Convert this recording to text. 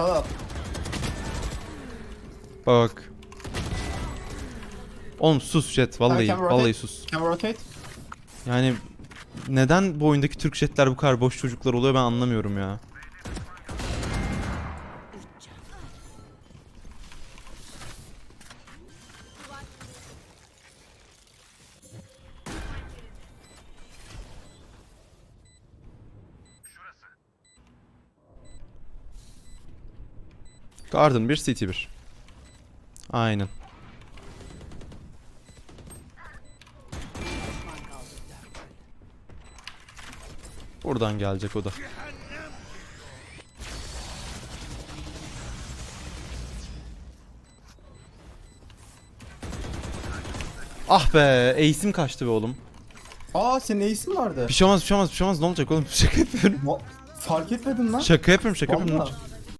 Up. Bak. Oğlum sus jet vallahi Can we rotate? vallahi sus. Can we rotate? Yani neden bu oyundaki Türk jetler bu kadar boş çocuklar oluyor ben anlamıyorum ya. Garden 1, City 1. Aynen. Buradan gelecek o da. Ah be, ace'im kaçtı be oğlum. Aa senin ace'in vardı. Bir şey olmaz, bir şey olmaz, bir şey olmaz. Ne olacak oğlum? Şaka yapıyorum. Ma- Fark etmedim lan. Şaka yapıyorum, şaka yapıyorum. Vallahi.